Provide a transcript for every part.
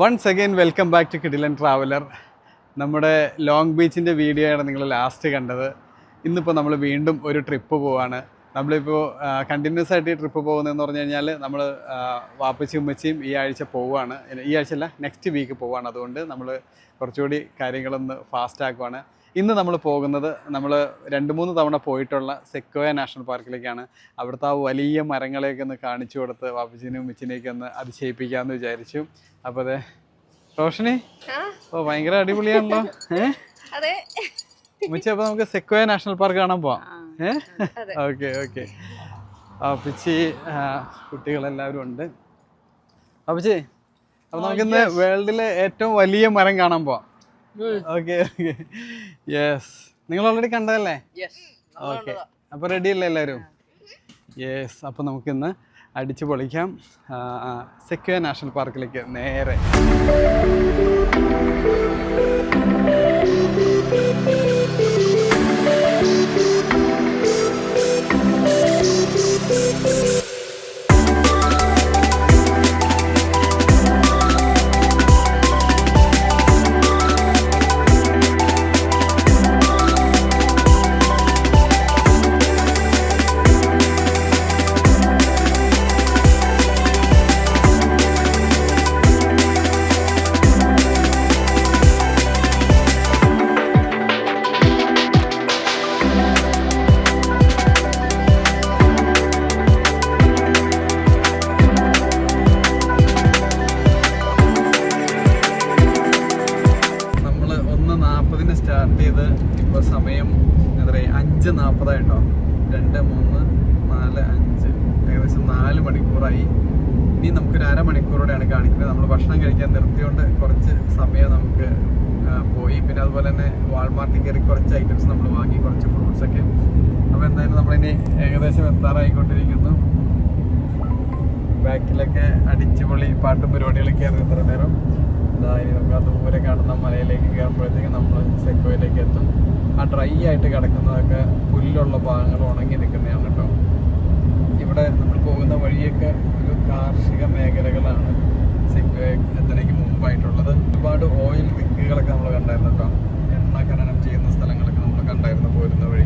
Once again welcome back to Kidilan traveller നമ്മുടെ long ബീച്ചിന്റെ video ആണ് നിങ്ങൾ ലാസ്റ്റ് കണ്ടത്. ഇന്നിപ്പോൾ നമ്മൾ വീണ്ടും ഒരു ട്രിപ്പ് പോവാണ്. നമ്മളിപ്പോൾ കണ്ടിന്യൂസ് ആയിട്ട് ഈ ട്രിപ്പ് പോകുന്നതെന്ന് പറഞ്ഞു കഴിഞ്ഞാൽ നമ്മൾ വാപ്പച്ചി ഉമ്മച്ചിയും ഈ ആഴ്ച പോവുകയാണ് ഈ ആഴ്ചയല്ല നെക്സ്റ്റ് വീക്ക് പോവുകയാണ് അതുകൊണ്ട് നമ്മൾ കുറച്ചുകൂടി കാര്യങ്ങളൊന്ന് ഫാസ്റ്റ് ആക്കുവാണ്. ഇന്ന് നമ്മൾ പോകുന്നത് നമ്മൾ രണ്ട് മൂന്ന് തവണ പോയിട്ടുള്ള സെക്കോയ നാഷണൽ പാർക്കിലേക്കാണ്. അവിടുത്തെ ആ വലിയ മരങ്ങളെയൊക്കെ ഒന്ന് കാണിച്ചു കൊടുത്ത് വാപ്പച്ചിനെയും ഉമ്മച്ചിനെയൊക്കെ ഒന്ന് അതിശയിപ്പിക്കാമെന്ന് വിചാരിച്ചു. അപ്പോൾ അതെ റോഷനി? ഓ ഭയങ്കര അടിപൊളിയാണല്ലോ. ഏഹ് ഉമ്മച്ചി അപ്പോൾ നമുക്ക് സെക്കോയ നാഷണൽ പാർക്ക് കാണാൻ പോവാം. ഏഹ്. Okay okay. അപ്പച്ചി ആ, കുട്ടികളെല്ലാവരും ഉണ്ട്. അപ്പച്ചി അപ്പോൾ നമുക്കിന്ന് വേൾഡിലെ ഏറ്റവും വലിയ മരം കാണാൻ പോവാം. ഓക്കെ ഓക്കെ യെസ് നിങ്ങൾ ഓൾറെഡി കണ്ടതല്ലേ? ഓക്കെ അപ്പോൾ റെഡി അല്ലേ എല്ലാവരും യെസ് അപ്പോൾ നമുക്കിന്ന് അടിച്ചു പൊളിക്കാം. സെക്യൂർ നാഷണൽ പാർക്കിലേക്ക് നേരെ. നമുക്കൊരു അരമണിക്കൂറോടെയാണ് കാണിക്കുന്നത്. നമ്മൾ ഭക്ഷണം കഴിക്കാൻ നിർത്തിയോണ്ട് കുറച്ച് സമയം നമുക്ക് പോയി. പിന്നെ അതുപോലെ തന്നെ വാൾമാർട്ടിൽ കയറി കുറച്ച് ഐറ്റംസ് നമ്മൾ വാങ്ങി കുറച്ച് ഫ്രൂട്ട്സ് ഒക്കെ. അപ്പോൾ എന്തായാലും നമ്മളിനി ഏകദേശം എത്താറായിക്കൊണ്ടിരിക്കുന്നു. ബാക്കിലൊക്കെ അടിച്ചുപൊളി പാട്ടും പരിപാടികളൊക്കെ ആയിരുന്നു ഇത്ര നേരം. ഇനി നമുക്ക് ദൂരെ കാണുന്ന മലയിലേക്ക് കയറുമ്പോഴത്തേക്ക് നമ്മൾ സെക്കോയിലേക്ക് എത്തും. ആ ഡ്രൈ ആയിട്ട് കിടക്കുന്നതൊക്കെ പുല്ലുള്ള ഭാഗങ്ങൾ ഉണങ്ങി നിൽക്കുന്നതാണ് കേട്ടോ. ഇവിടെ നമ്മൾ പോകുന്ന വഴിയൊക്കെ കാർഷിക മേഖലകളാണ് സെക്കോയ എത്തുന്നതിന് മുമ്പായിട്ടുള്ളത്. ഒരുപാട് ഓയിൽ വിക്കുകളൊക്കെ നമ്മൾ കണ്ടായിരുന്നു കേട്ടോ. എണ്ണ ഖനനം ചെയ്യുന്ന സ്ഥലങ്ങളൊക്കെ നമ്മൾ കണ്ടായിരുന്നു പോരുന്ന വഴിക്ക്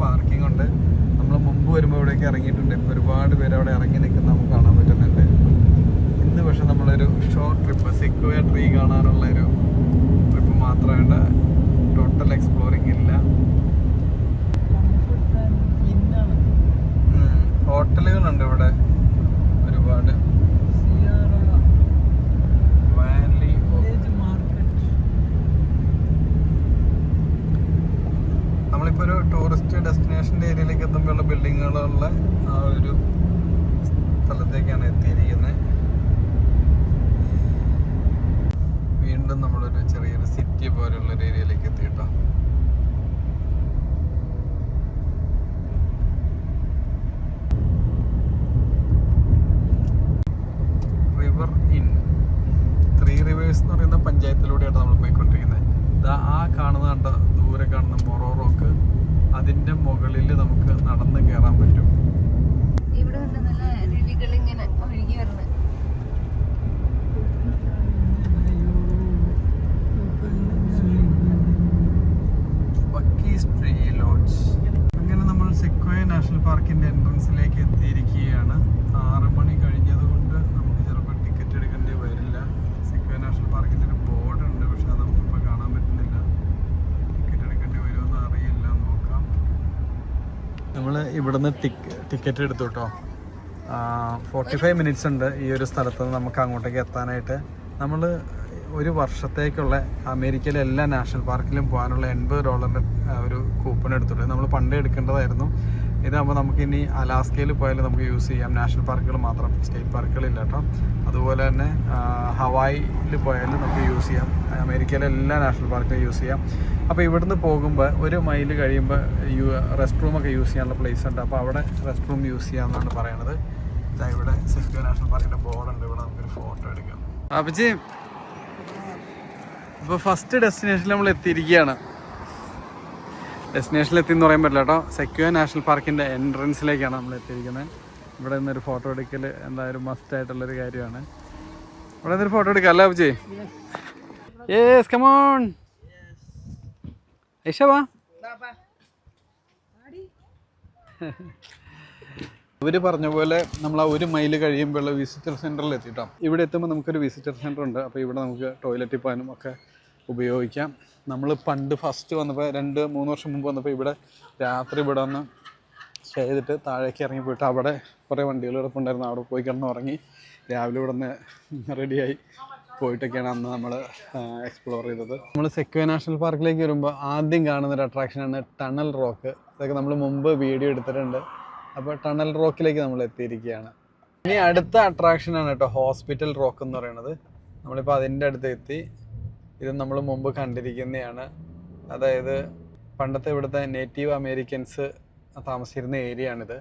പാർക്കിംഗ് ഉണ്ട്. നമ്മൾ മുമ്പ് വരുമ്പോൾ ഇവിടേക്ക് ഇറങ്ങിയിട്ടുണ്ട്. ഇപ്പോൾ ഒരുപാട് പേര് അവിടെ ഇറങ്ങി നിൽക്കുന്ന നമുക്ക് കാണാൻ പറ്റുന്നുണ്ട്. ഇന്ന് പക്ഷെ നമ്മളൊരു ഷോർട്ട് ട്രിപ്പ് സിക്വയർ ട്രീ കാണാനുള്ള ഒരു ട്രിപ്പ് മാത്രമേണ്ട ടോട്ടൽ എക്സ്പ്ലോറിങ് ഇല്ല. ഹോട്ടലുകളുണ്ട് ഇവിടെ ഒരുപാട് വാലി നമ്മളിപ്പോൾ ഒരു ടൂറിസ്റ്റ് ഡെസ്റ്റിനേഷന്റെ ഏരിയയിലേക്ക് എത്തുമ്പോഴുള്ള ബിൽഡിങ്ങുകളുള്ള ആ ഒരു സ്ഥലത്തേക്കാണ് എത്തിയിരിക്കുന്നത്. വീണ്ടും നമ്മളൊരു ചെറിയൊരു സിറ്റി പോലെയുള്ള ഒരു ഏരിയയിലേക്ക് എത്തിയിട്ടോ റിവർ ഇൻ ത്രീ റിവേഴ്സ് എന്ന് പറയുന്ന പഞ്ചായത്തിലൂടെയാണ് നമ്മൾ പോയിക്കൊണ്ടിരിക്കുന്നത്. ഇതാ ആ കാണുന്ന കണ്ട? ദൂരെ കാണുന്ന മൊറോ റോക്ക് അതിന്റെ മുകളിൽ നമുക്ക് നടന്ന് കയറാൻ പറ്റും. ഇവിടെ നല്ല രുവികൾ ഇങ്ങനെ ഒഴുകി വരുന്നത് അങ്ങനെ നമ്മൾ സെക്വയ നാഷണൽ പാർക്കിന്റെ എൻട്രൻസിലേക്ക് എത്തിയിരിക്കുകയാണ്. ആറ് മണി കഴിഞ്ഞതുകൊണ്ട് നമുക്ക് ചിലപ്പോൾ ടിക്കറ്റ് എടുക്കേണ്ടി വരില്ല. സെക്വയ നാഷണൽ പാർക്കിന്റെ ഒരു ബോർഡ് ഉണ്ട് പക്ഷെ അത് നമുക്കിപ്പോൾ കാണാൻ പറ്റുന്നില്ല ടിക്കറ്റ് എടുക്കേണ്ടി വരുമെന്ന് അറിയില്ല നോക്കാം നമ്മൾ ഇവിടുന്ന് ടിക്കറ്റ് എടുത്തു കേട്ടോ ഫോർട്ടി ഫൈവ് മിനിറ്റ്സ് ഉണ്ട് ഈ ഒരു സ്ഥലത്ത് നിന്ന് നമുക്ക് അങ്ങോട്ടേക്ക് എത്താനായിട്ട്. നമ്മൾ ഒരു വർഷത്തേക്കുള്ള അമേരിക്കയിലെ എല്ലാ നാഷണൽ പാർക്കിലും പോകാനുള്ള എൺപത് ഡോളറിന്റെ ഒരു കൂപ്പൺ എടുത്തിട്ടുണ്ട്. നമ്മൾ പണ്ടേ എടുക്കേണ്ടതായിരുന്നു. ഇതാകുമ്പോൾ നമുക്ക് ഇനി അലാസ്കയിൽ പോയാലും നമുക്ക് യൂസ് ചെയ്യാം. നാഷണൽ പാർക്കുകൾ മാത്രം സ്റ്റേറ്റ് പാർക്കുകളില്ല കേട്ടോ. അതുപോലെ തന്നെ ഹവായിൽ പോയാലും നമുക്ക് യൂസ് ചെയ്യാം. അമേരിക്കയിലെ എല്ലാ നാഷണൽ പാർക്കും യൂസ് ചെയ്യാം. അപ്പോൾ ഇവിടുന്ന് പോകുമ്പോൾ ഒരു മൈൽ കഴിയുമ്പോൾ യു റെസ്റ്റ് റൂമൊക്കെ യൂസ് ചെയ്യാനുള്ള പ്ലേസ് ഉണ്ട്. അപ്പോൾ അവിടെ റെസ്റ്റ് റൂം യൂസ് ചെയ്യാമെന്നാണ് പറയണത്. ഇതാ ഇവിടെ സെക്യൂർ നാഷണൽ പാർക്കിന്റെ ബോർഡുണ്ട്. ഇവിടെ നമുക്കൊരു ഫോട്ടോ എടുക്കാം. അപ്പച്ചി ഇപ്പോൾ ഫസ്റ്റ് ഡെസ്റ്റിനേഷനിൽ നമ്മൾ എത്തിയിരിക്കുകയാണ് ഡെസ്റ്റിനേഷനിൽ എത്തി എന്ന് പറയാൻ പറ്റില്ല കേട്ടോ. സെക്യൂർ നാഷണൽ പാർക്കിന്റെ എൻട്രൻസിലേക്കാണ് നമ്മൾ എത്തിയിരിക്കുന്നത്. ഇവിടെ നിന്നൊരു ഫോട്ടോ എടുക്കൽ എന്തായാലും മസ്റ്റ് ആയിട്ടുള്ളൊരു കാര്യമാണ്. ഇവിടെ നിന്നൊരു ഫോട്ടോ എടുക്കാം അല്ലേ അബ്ജി യേസ് കമോൺ ഐഷവാ ഇവർ പറഞ്ഞ പോലെ നമ്മൾ ആ ഒരു മൈൽ കഴിയുമ്പോൾ വിസിറ്റർ സെന്ററിൽ എത്തിയിട്ടാണ് ഇവിടെ എത്തുമ്പോൾ നമുക്കൊരു വിസിറ്റർ സെന്റർ ഉണ്ട്. അപ്പോൾ ഇവിടെ നമുക്ക് ടോയ്ലറ്റിൽ പോകാനും ഒക്കെ ഉപയോഗിക്കാം. നമ്മൾ പണ്ട് ഫസ്റ്റ് വന്നപ്പോൾ രണ്ട് മൂന്ന് വർഷം മുമ്പ് വന്നപ്പോൾ ഇവിടെ രാത്രി ഇവിടെ വന്ന് സ്റ്റേ ചെയ്തിട്ട് താഴേക്ക് ഇറങ്ങി പോയിട്ട് അവിടെ കുറേ വണ്ടികൾ കിടപ്പുണ്ടായിരുന്നു. അവിടെ പോയി കിടന്ന് ഉറങ്ങി രാവിലെ ഇവിടെ നിന്ന് റെഡിയായി പോയിട്ടൊക്കെയാണ് അന്ന് നമ്മൾ എക്സ്പ്ലോർ ചെയ്തത്. നമ്മൾ സെക്വ നാഷണൽ പാർക്കിലേക്ക് വരുമ്പോൾ ആദ്യം കാണുന്ന ഒരു അട്രാക്ഷനാണ് ടണൽ റോക്ക് അതൊക്കെ നമ്മൾ മുമ്പ് വീഡിയോ എടുത്തിട്ടുണ്ട്. അപ്പോൾ ടണൽ റോക്കിലേക്ക് നമ്മൾ എത്തിയിരിക്കുകയാണ്. ഇനി അടുത്ത അട്രാക്ഷനാണ് കേട്ടോ ഹോസ്പിറ്റൽ റോക്ക് എന്ന് പറയുന്നത്. നമ്മളിപ്പോൾ അതിന്റെ അടുത്ത് എത്തി. ഇത് നമ്മൾ മുമ്പ് കണ്ടിരിക്കുന്നതാണ്. അതായത് പണ്ടത്തെ ഇവിടുത്തെ നേറ്റീവ് അമേരിക്കൻസ് താമസിച്ചിരുന്ന ഏരിയ ആണിത്.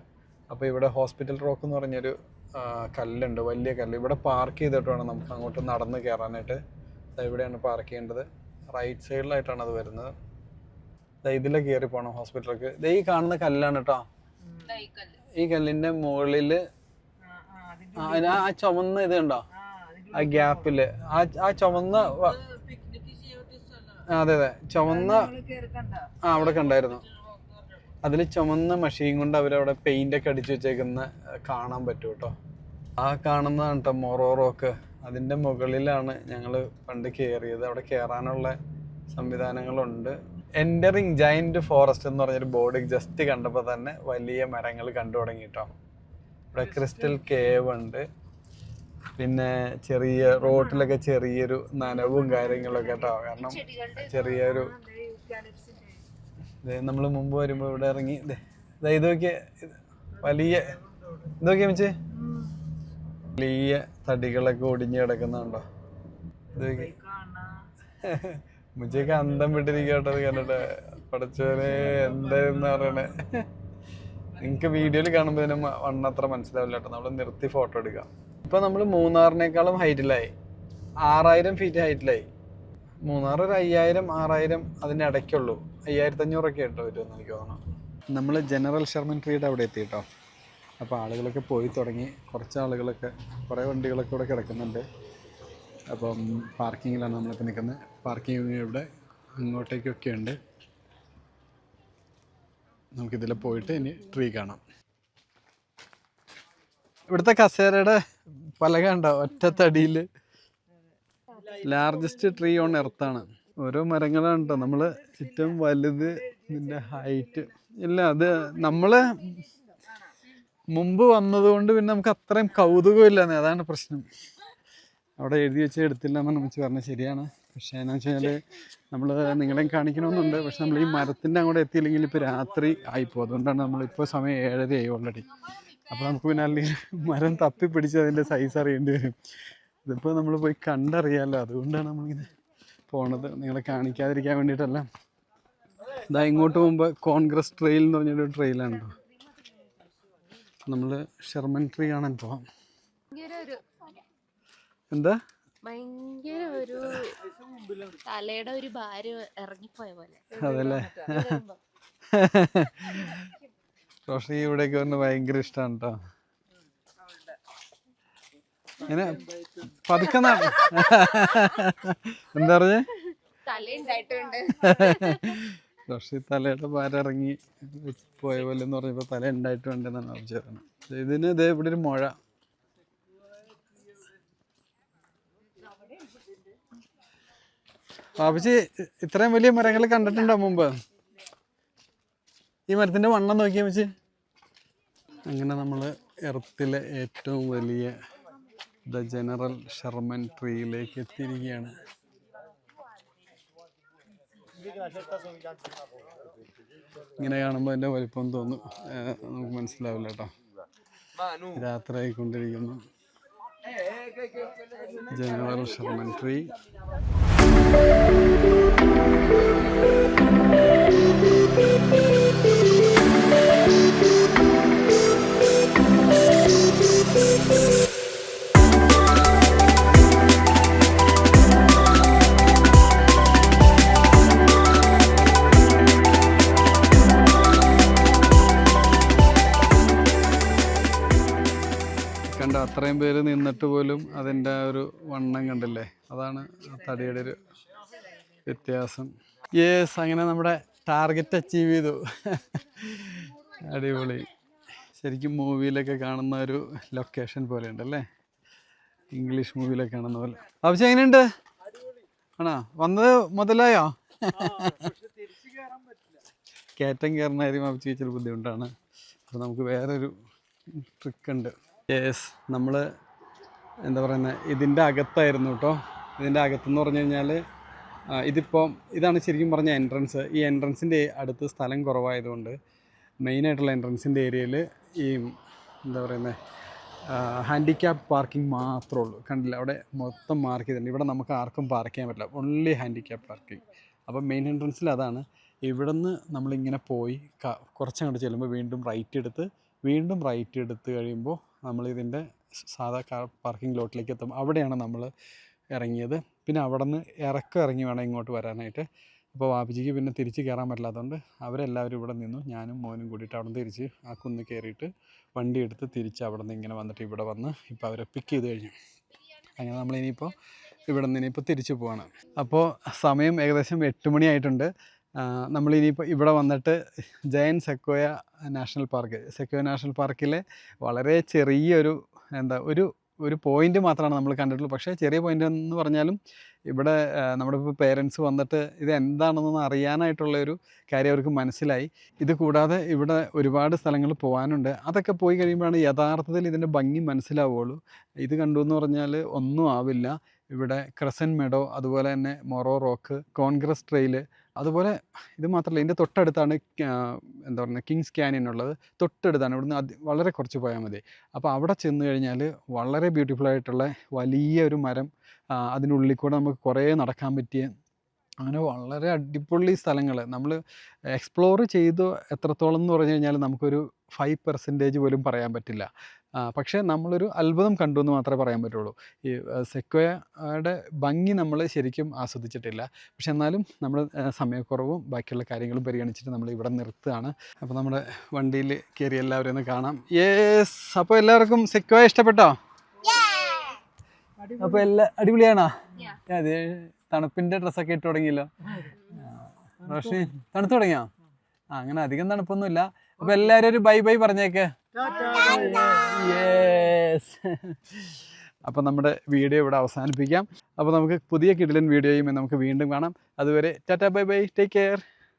അപ്പോൾ ഇവിടെ ഹോസ്പിറ്റൽ റോക്ക് എന്ന് പറഞ്ഞൊരു കല്ലുണ്ട്. വലിയ കല്ല്. ഇവിടെ പാർക്ക് ചെയ്തിട്ട് വേണം നമുക്ക് അങ്ങോട്ട് നടന്ന് കയറാനായിട്ട് ഇവിടെയാണ് പാർക്ക് ചെയ്യേണ്ടത്. റൈറ്റ് സൈഡിലായിട്ടാണ് അത് വരുന്നത്. ഇതിലെ കയറി പോകണം ഹോസ്പിറ്റലിലേക്ക് ഇത് ഈ കാണുന്ന കല്ലാണ് കേട്ടോ. ഈ കല്ലിന്റെ മുകളിൽ ആ, ചുമന്ന ഇത് ഉണ്ടോ ആ ഗ്യാപ്പിൽ ആ ആ ചുമന്ന അതെ അതെ. ചുമന്ന ആ അവിടെ കണ്ടായിരുന്നു. അതിൽ ചുമന്ന മഷീൻ കൊണ്ട് അവരവിടെ പെയിന്റ് ഒക്കെ അടിച്ചു വെച്ചേക്കുന്ന കാണാൻ പറ്റും കേട്ടോ ആ കാണുന്നതാണ് കേട്ടോ മൊറോറോക്ക് അതിന്റെ അതിന്റെ മുകളിലാണ് ഞങ്ങൾ പണ്ട് കയറിയത് അവിടെ കയറാനുള്ള സംവിധാനങ്ങളുണ്ട്. എന്ററിങ് ജയന്റ് ഫോറസ്റ്റ് എന്ന് പറഞ്ഞൊരു ബോർഡ് ജസ്റ്റ് കണ്ടപ്പോൾ തന്നെ വലിയ മരങ്ങൾ കണ്ടു തുടങ്ങി കേട്ടോ ഇവിടെ ക്രിസ്റ്റൽ കേവ് ഉണ്ട്. പിന്നെ ചെറിയ റോട്ടിലൊക്കെ ചെറിയൊരു നനവും കാര്യങ്ങളൊക്കെ കേട്ടോ കാരണം ചെറിയൊരു നമ്മൾ മുമ്പ് വരുമ്പോൾ ഇവിടെ ഇറങ്ങി ദേ, ദേ ഇത് നോക്കിയ വലിയ ഇതൊക്കെ മിച്ചേ? വലിയ തടികളൊക്കെ ഒടിഞ്ഞു കിടക്കുന്നുണ്ടോ? ഇതൊക്കെ മുച്ചയൊക്കെ അന്തം വിട്ടിരിക്കട്ടത് കണ്ടിട്ട്. പഠിച്ചവനെ എന്തായിരുന്നു പറയണേ? നിങ്ങക്ക് വീഡിയോയിൽ കാണുമ്പോൾ ഇതിന് വണ്ണത്ര മനസ്സിലാവില്ല കേട്ടോ. നമ്മൾ നിർത്തി ഫോട്ടോ എടുക്കാം. ഇപ്പൊ നമ്മൾ മൂന്നാറിനേക്കാളും ഹൈറ്റിലായി. ആറായിരം ഫീറ്റ് ഹൈറ്റിലായി. മൂന്നാർ ഒരു അയ്യായിരം ആറായിരം അതിന്റെ ഇടയ്ക്കുള്ളൂ. അയ്യായിരത്തി അഞ്ഞൂറൊക്കെ കേട്ടോ വരുമെന്ന് എനിക്ക് തോന്നുന്നു. നമ്മൾ ജനറൽ ഷർമൻ ട്രീയുടെ അവിടെ എത്തി കേട്ടോ അപ്പോൾ ആളുകളൊക്കെ പോയി തുടങ്ങി. കുറച്ച് ആളുകളൊക്കെ കുറേ വണ്ടികളൊക്കെ ഇവിടെ കിടക്കുന്നുണ്ട്. അപ്പം പാർക്കിങ്ങിലാണ് നമ്മളിപ്പോൾ നിൽക്കുന്നത്. പാർക്കിംഗ് ഇവിടെ അങ്ങോട്ടേക്കൊക്കെ ഉണ്ട്. നമുക്കിതിൽ പോയിട്ട് ഇനി ട്രീ കാണാം. ഇവിടുത്തെ കസേരയുടെ പലക ഉണ്ടോ ഒറ്റത്തടിയിൽ ലാർജസ്റ്റ് ട്രീ ഓൺ എർത്താണ് ഓരോ മരങ്ങളാണ് കേട്ടോ. നമ്മൾ ഏറ്റവും വലുത് ഇതിന്റെ ഹൈറ്റ് ഇല്ല അത് നമ്മൾ മുമ്പ് വന്നതുകൊണ്ട് പിന്നെ നമുക്ക് അത്രയും കൗതുകമില്ലെന്നേ അതാണ് പ്രശ്നം. അവിടെ എഴുതി വെച്ച് എടുത്തില്ല എന്ന് നമുക്ക് പറഞ്ഞത്. ശരിയാണ്. പക്ഷേ എന്നാ വെച്ചാൽ നമ്മൾ നിങ്ങളെയും കാണിക്കണമെന്നുണ്ട്. പക്ഷെ നമ്മൾ ഈ മരത്തിന്റെ അങ്ങോട്ട് എത്തിയില്ലെങ്കിൽ ഇപ്പോൾ രാത്രി ആയിപ്പോൾ അതുകൊണ്ടാണ് നമ്മളിപ്പോൾ സമയം ഏഴരയായി ഓൾറെഡി അപ്പോൾ നമുക്ക് പിന്നെ അല്ലെങ്കിൽ മരം തപ്പി പിടിച്ച് അതിന്റെ സൈസ് അറിയേണ്ടി വരും ഇതിപ്പോൾ നമ്മൾ പോയി കണ്ടറിയാമല്ലോ അതുകൊണ്ടാണ് നമ്മളിങ്ങനെ പോണത് നിങ്ങളെ കാണിക്കാതിരിക്കാൻ വേണ്ടിയിട്ടല്ല ഇതാ ഇങ്ങോട്ട് പോകുമ്പോൾ കോൺഗ്രസ് ട്രെയിൽ എന്ന് പറഞ്ഞൊരു ട്രെയിലാണ് നമ്മൾ ഷെർമൻ ട്രീ കാണാൻ പോവാം ഭയങ്കര ഒരു എന്താ ഭയങ്കര ഒരു തലയുടെ ഒരു ഭാരം ഇറങ്ങിപ്പോയ പോലെ അതല്ലേ റോഷി ഇവിടേക്ക് വന്ന് ഭയങ്കര ഇഷ്ടമാണ് കേട്ടോ ഇങ്ങനെ പതുക്കെ എന്താ പറഞ്ഞേ? ഉണ്ടായിട്ടുണ്ട് റോഷി തലയുടെ ഭാരം ഇറങ്ങി പോയ പോലെ എന്ന് പറഞ്ഞപ്പോ തല ഉണ്ടായിട്ടുണ്ടെന്നാണ് പറഞ്ഞു പറഞ്ഞത് ഇതിന് ഇതേ ഇവിടെ ഒരു മുഴ. പാപ്പിച്ചി ഇത്രയും വലിയ മരങ്ങൾ കണ്ടിട്ടുണ്ടോ മുമ്പ്? ഈ മരത്തിന്റെ വണ്ണം നോക്കിയാ വെച്ച് അങ്ങനെ നമ്മൾ എർത്തിലെ ഏറ്റവും വലിയ ദ ജനറൽ ഷർമൻ ട്രീയിലേക്ക് എത്തിയിരിക്കുകയാണ്. ഇങ്ങനെ കാണുമ്പോൾ എന്റെ വലിപ്പം തോന്നും. നമുക്ക് മനസ്സിലാവില്ല കേട്ടോ. രാത്രി ആയിക്കൊണ്ടിരിക്കുന്നു ജനറൽ ഷർമൻ ട്രീ. അത്രയും പേര് നിന്നിട്ട് പോലും അതിന്റെ ഒരു വണ്ണം കണ്ടില്ലേ? അതാണ് തടിയുടെ ഒരു വ്യത്യാസം. യേസ് അങ്ങനെ നമ്മുടെ ടാർഗറ്റ് അച്ചീവ് ചെയ്തു. അടിപൊളി. ശരിക്കും മൂവിയിലൊക്കെ കാണുന്ന ഒരു ലൊക്കേഷൻ പോലെ ഉണ്ടല്ലേ ഇംഗ്ലീഷ് മൂവിയിലൊക്കെ കാണുന്ന പോലെ. ആവശ്യം എങ്ങനെയുണ്ട്? ആണോ? വന്നത് മുതലായോ? കയറ്റം ചില ഇച്ചിരി ബുദ്ധിമുട്ടാണ്. അപ്പോൾ നമുക്ക് വേറൊരു ട്രിക്ക് ഉണ്ട്. യെസ് നമ്മൾ എന്താ പറയുന്നത് ഇതിന്റെ അകത്തായിരുന്നു കേട്ടോ ഇതിന്റെ അകത്തെന്ന് പറഞ്ഞു കഴിഞ്ഞാൽ ഇതിപ്പോൾ ഇതാണ് ശരിക്കും പറഞ്ഞ എൻട്രൻസ് ഈ എൻട്രൻസിന്റെ അടുത്ത് സ്ഥലം കുറവായതുകൊണ്ട് മെയിനായിട്ടുള്ള എൻട്രൻസിന്റെ ഏരിയയിൽ ഈ എന്താ പറയുന്നത് ഹാൻഡിക്യാപ്പ് പാർക്കിംഗ് മാത്രമേ ഉള്ളൂ. കണ്ടില്ല അവിടെ മൊത്തം മാർക്ക് ചെയ്തിട്ടുണ്ട്. ഇവിടെ നമുക്ക് ആർക്കും പാർക്ക് ചെയ്യാൻ പറ്റില്ല. ഓൺലി ഹാൻഡിക്യാപ്പ് പാർക്കിംഗ് അപ്പോൾ മെയിൻ എൻട്രൻസിൽ അതാണ്. ഇവിടെ നിന്ന് നമ്മളിങ്ങനെ പോയി കുറച്ചങ്ങോട്ട് ചെല്ലുമ്പോൾ വീണ്ടും റൈറ്റ് എടുത്ത് വീണ്ടും റൈറ്റ് എടുത്ത് കഴിയുമ്പോൾ നമ്മൾ ഇതിന്റെ സാധാ കാർ പാർക്കിംഗ് ലോട്ടിലേക്ക് എത്തും അവിടെയാണ് നമ്മൾ ഇറങ്ങിയത്. പിന്നെ അവിടെ നിന്ന് ഇറക്കം ഇറങ്ങി വേണം ഇങ്ങോട്ട് വരാനായിട്ട്. അപ്പോൾ വാപ്പിജിക്ക് പിന്നെ തിരിച്ച് കയറാൻ പറ്റില്ലാത്തതുകൊണ്ട് അവരെല്ലാവരും ഇവിടെ നിന്നു. ഞാനും മോനും കൂടിയിട്ട് അവിടെ നിന്ന് തിരിച്ച് ആ കുന്ന് കയറിയിട്ട് വണ്ടി എടുത്ത് തിരിച്ച് അവിടെ നിന്ന് ഇങ്ങനെ വന്നിട്ട് ഇവിടെ വന്ന് ഇപ്പോൾ അവരെ പിക്ക് ചെയ്ത് കഴിഞ്ഞു. അങ്ങനെ നമ്മളിനിയിപ്പോൾ ഇവിടെ നിന്ന് ഇനിയിപ്പോൾ തിരിച്ചു പോവാണ്. അപ്പോൾ സമയം ഏകദേശം എട്ട് മണിയായിട്ടുണ്ട്. നമ്മളിനിയിപ്പോൾ ഇവിടെ വന്നിട്ട് giant Sequoia National Park Sequoia National പാർക്കിലെ വളരെ ചെറിയൊരു എന്താ ഒരു ഒരു പോയിന്റ് മാത്രമാണ് നമ്മൾ കണ്ടിട്ടുള്ളൂ. പക്ഷേ ചെറിയ പോയിന്റ് എന്ന് പറഞ്ഞാലും ഇവിടെ നമ്മുടെ ഇപ്പോൾ പേരൻസ് വന്നിട്ട് ഇത് എന്താണെന്നൊന്ന് അറിയാനായിട്ടുള്ള ഒരു കാര്യം അവർക്ക് മനസ്സിലായി. ഇത് കൂടാതെ ഇവിടെ ഒരുപാട് സ്ഥലങ്ങൾ പോകാനുണ്ട് അതൊക്കെ പോയി കഴിയുമ്പോഴാണ് യഥാർത്ഥത്തിൽ ഇതിന്റെ ഭംഗി മനസ്സിലാവുള്ളൂ ഇത് കണ്ടു എന്ന് പറഞ്ഞാൽ ഒന്നും ആവില്ല. ഇവിടെ ക്രസൻ മെഡോ അതുപോലെ തന്നെ മൊറോ റോക്ക് കോൺഗ്രസ് ട്രെയിൽ അതുപോലെ ഇത് മാത്രമല്ല ഇതിന്റെ തൊട്ടടുത്താണ് എന്താ പറയുക കിങ്സ് ക്യാനിയൻ ഉള്ളത്. തൊട്ടടുത്താണ്. ഇവിടുന്ന് വളരെ കുറച്ച് പോയാൽ മതി. അപ്പോൾ അവിടെ ചെന്ന് കഴിഞ്ഞാൽ വളരെ ബ്യൂട്ടിഫുൾ ആയിട്ടുള്ള വലിയ ഒരു മരം അതിനുള്ളിൽ കൂടെ നമുക്ക് കുറേ നടക്കാൻ പറ്റിയ അങ്ങനെ വളരെ അടിപൊളി സ്ഥലങ്ങൾ. നമ്മൾ എക്സ്പ്ലോർ ചെയ്തു എത്രത്തോളം എന്ന് പറഞ്ഞു കഴിഞ്ഞാൽ നമുക്കൊരു ഫൈവ് പെർസെന്റേജ് പോലും പറയാൻ പറ്റില്ല. പക്ഷേ നമ്മളൊരു അത്ഭുതം കണ്ടു എന്ന് മാത്രമേ പറയാൻ പറ്റുള്ളൂ. ഈ സെക്വയുടെ ഭംഗി നമ്മൾ ശരിക്കും ആസ്വദിച്ചിട്ടില്ല. പക്ഷെ എന്നാലും നമ്മൾ സമയക്കുറവും ബാക്കിയുള്ള കാര്യങ്ങളും പരിഗണിച്ചിട്ട് നമ്മൾ ഇവിടെ നിർത്തുകയാണ്. അപ്പോൾ നമ്മുടെ വണ്ടിയിൽ കയറി എല്ലാവരും ഒന്ന് കാണാം. യേസ് അപ്പോൾ എല്ലാവർക്കും സെക്വ ഇഷ്ടപ്പെട്ടോ? അപ്പോൾ എല്ലാ അടിപൊളിയാണോ? അതെ തണുപ്പിന്റെ ഡ്രസ്സൊക്കെ ഇട്ട് തുടങ്ങിയല്ലോ. റോഷി തണുത്ത് തുടങ്ങിയോ? ആ അങ്ങനെ അധികം തണുപ്പൊന്നുമില്ല. അപ്പോൾ എല്ലാവരും ഒരു ബൈ ബൈ പറഞ്ഞേക്ക്. യെസ് അപ്പോൾ നമ്മുടെ വീഡിയോ ഇവിടെ അവസാനിപ്പിക്കാം. അപ്പോൾ നമുക്ക് പുതിയ കിടിലൻ വീഡിയോയും നമുക്ക് വീണ്ടും കാണാം. അതുവരെ tata bye bye. Take care.